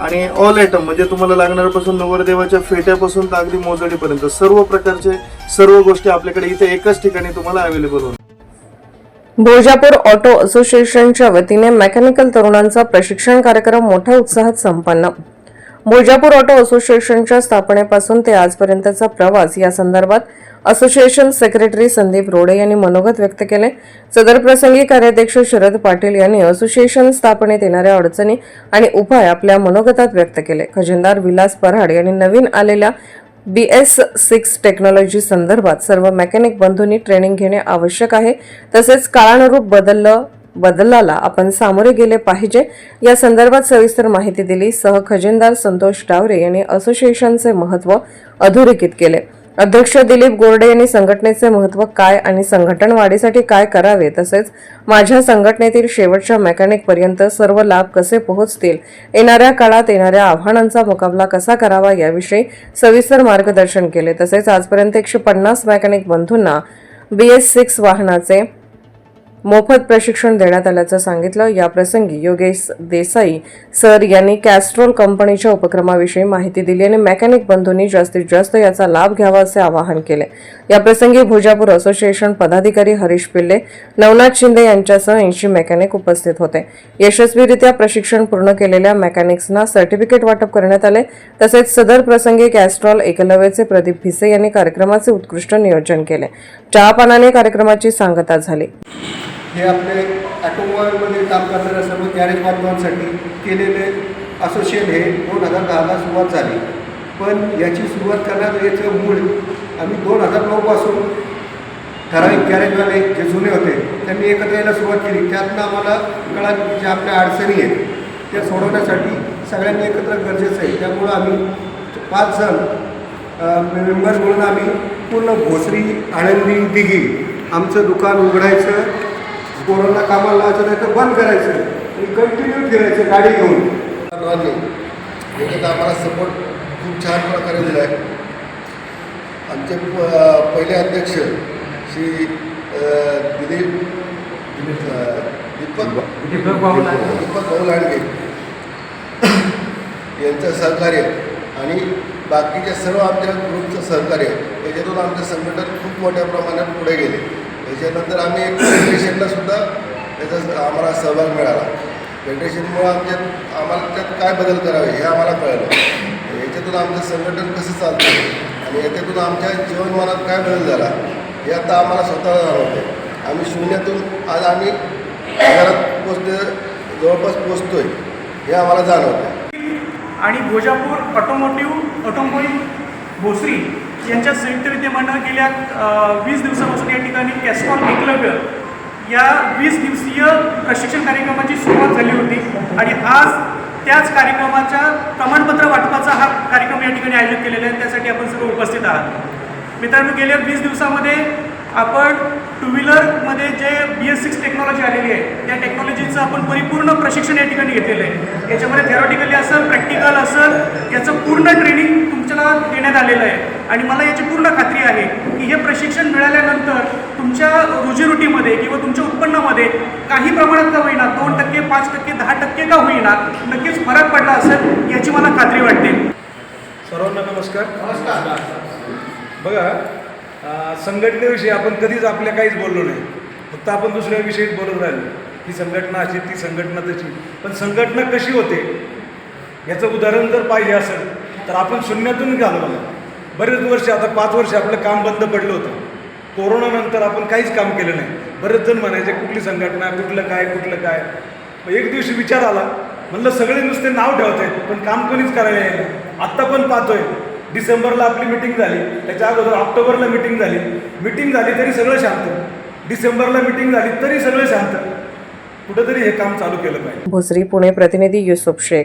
आणि all item म्हणजे तुम्हाला लागणाऱ्यापासून नवरदेवाच्या फेट्यापासून तर अगदी मोजडीपर्यंत सर्व प्रकारचे सर्व गोष्टी आपल्याकडे इथे एकाच ठिकाणी तुम्हाला अवेलेबल होणार. भोजापूर ऑटो असोसिएशनच्या वतीने मेकॅनिकल तरुणांचा प्रशिक्षण कार्यक्रम मोठ्या उत्साहात संपन्न. मुळजापूर ऑटो असोसिएशनच्या स्थापनेपासून ते आजपर्यंतचा प्रवास या संदर्भात असोसिएशन सेक्रेटरी संदीप रोडे यांनी मनोगत व्यक्त केले. सदर प्रसंगी कार्याध्यक्ष शरद पाटील यांनी असोसिएशन स्थापनेत येणाऱ्या अडचणी आणि उपाय आपल्या मनोगतात व्यक्त केले. खजिनदार विलास पराड यांनी नवीन आलेल्या बी एस सिक्स टेक्नॉलॉजी संदर्भात सर्व मेकॅनिक बंधूंनी ट्रेनिंग घेणे आवश्यक आहे. तसेच काळानुरूप बदललं बदलाला आपण सामोरे गेले पाहिजे. या संदर्भात सविस्तर माहिती दिली. सह खजिनदार संतोष डावरे यांनी असोसिएशनचे महत्त्व अधोरेखित केले. अध्यक्ष दिलीप गोरडे यांनी संघटनेचे महत्त्व काय आणि संघटन वाढीसाठी काय करावे तसेच माझ्या संघटनेतील शेवटच्या मेकॅनिक पर्यंत सर्व लाभ कसे पोहोचतील येणाऱ्या काळात येणाऱ्या आव्हानांचा मुकाबला कसा करावा याविषयी सविस्तर मार्गदर्शन केले. तसेच आजपर्यंत एकशे पन्नास मेकॅनिक बंधूंना बी एस सिक्स वाहनाचे मोफत प्रशिक्षण देण्यात आल्याचं सांगितलं. या प्रसंगी योगेश देसाई सर यांनी कॅस्ट्रोल कंपनीच्या उपक्रमाविषयी माहिती दिली आणि मेकॅनिक बंधूंनी जास्तीत जास्त याचा लाभ घ्यावा असे आवाहन केले. या प्रसंगी भोजापूर असोसिएशन पदाधिकारी हरीश पिल्ले नवनाथ शिंदे यांच्यासह ऐंशी मेकॅनिक उपस्थित होते. यशस्वीरित्या प्रशिक्षण पूर्ण केलेल्या मेकॅनिक्सना सर्टिफिकेट वाटप करण्यात आले. तसेच सदर प्रसंगी कॅस्ट्रॉल एकलव्यचे प्रदीप भिसे यांनी कार्यक्रमाचे उत्कृष्ट नियोजन केले. चहापानाने कार्यक्रमाची सांगता झाली. हे आपले ॲटोमोबाईलमध्ये काम करणाऱ्या सर्व गॅरेज बांधवांसाठी केलेले असोसिएशन हे दोन हजार दहाला सुरुवात झाली. पण याची सुरुवात करण्यात याचं मूळ आम्ही दोन हजार नऊपासून ठराविक गॅरेजवाले जे जुने होते त्यांनी एकत्र यायला सुरुवात केली. त्यातनं आम्हाला कळालं ज्या आपल्या अडचणी आहेत त्या सोडवण्यासाठी सगळ्यांनी एकत्र गरजेचं आहे. त्यामुळं आम्ही पाच जण मेंबर्स म्हणून आम्ही पूर्ण भोसरी आळंदी दिघी आमचं दुकान उघडायचं. कोरोना कामाला लावायचं नाही तर बंद करायचं. आणि कंटिन्यू फिरायचं गाडी घेऊन. सर्वांनी याच्यात आम्हाला सपोर्ट खूप छान प्रकारे दिला आहे आमचे प- पहिले अध्यक्ष श्री दिलीप अ, दीपक दीपक भाऊ लांडगे यांचं सहकार्य आणि बाकीच्या सर्व आमच्या ग्रुपचं सहकार्य याच्यातून आमचं संघटन खूप मोठ्या प्रमाणात पुढे गेले. त्याच्यानंतर आम्ही एक फेडरेशनला सुद्धा त्याचा आम्हाला सहभाग मिळाला. फेडरेशनमुळं आमच्यात आम्हाला त्यात काय बदल करावे हे आम्हाला कळलं. याच्यातून आमचं संघटन कसं चालतं आणि याच्यातून आमच्या जीवनमानात काय बदल झाला हे आता आम्हाला स्वतःला जाणवतं आम्ही शून्यातून आज आम्ही हजारात पोचते जवळपास पोचतोय हे आम्हाला जाणवतं आणि भोजापूर ऑटोमोटिव्ह ऑटोमोबाईल भोसरी यांच्या संयुक्त विद्यमानं गेल्या वीस दिवसापासून या ठिकाणी कॅस्कॉन एकलव्य या वीस दिवसीय प्रशिक्षण कार्यक्रमाची सुरुवात झाली होती. आणि आज त्याच कार्यक्रमाच्या प्रमाणपत्र वाटपाचा हा कार्यक्रम या ठिकाणी आयोजित केलेला आहे. त्यासाठी आपण सर्व उपस्थित आहात. मित्रांनो गेल्या वीस दिवसामध्ये आपण टू व्हीलरमध्ये जे बी एस सिक्स टेक्नॉलॉजी आलेली आहे त्या टेक्नॉलॉजीचं आपण परिपूर्ण प्रशिक्षण या ठिकाणी घेतलेलं आहे. याच्यामध्ये थेरॉटिकली असेल प्रॅक्टिकल असेल याचं पूर्ण ट्रेनिंग तुमच्याला देण्यात आलेलं आहे. आणि मला याची पूर्ण खात्री आहे की हे प्रशिक्षण मिळाल्यानंतर तुमच्या रोजीरोटीमध्ये किंवा तुमच्या उत्पन्नामध्ये काही प्रमाणात का होईना दोन टक्के पाच टक्के दहा टक्के का होईना नक्कीच फरक पडला असेल याची मला खात्री वाटते. सर्वांना नमस्कार. नमस्कार. बघा संघटनेविषयी आपण कधीच आपल्या काहीच बोललो नाही. फक्त आपण दुसऱ्या विषयीच बोलत राहिलो. ही संघटना अशी ती संघटना तशी. पण संघटना कशी होते? याचं उदाहरण जर पाहिजे असेल तर आपण शून्यातून घालू बघा बरेच वर्ष आता पाच वर्ष आपलं काम बंद पडलं होतं. कोरोनानंतर आपण काहीच काम केलं नाही. बरेच जण म्हणायचे कुठली संघटना कुठलं काय कुठलं काय? मग एक दिवशी विचार आला. म्हणलं सगळे नुसते नाव ठेवत आहेत पण काम कोणीच करायला नाही. आत्ता पण पाहतोय. डिसेंबरला आपली मिटिंग झाली. त्याच्या अगोदर ऑक्टोबरला मिटिंग झाली. मिटिंग झाली तरी सगळं शांत. डिसेंबरला मिटिंग झाली तरी सगळं शांत. कुठंतरी हे काम चालू केलं पाहिजे. भोसरी पुणे प्रतिनिधी युसुफ शेख.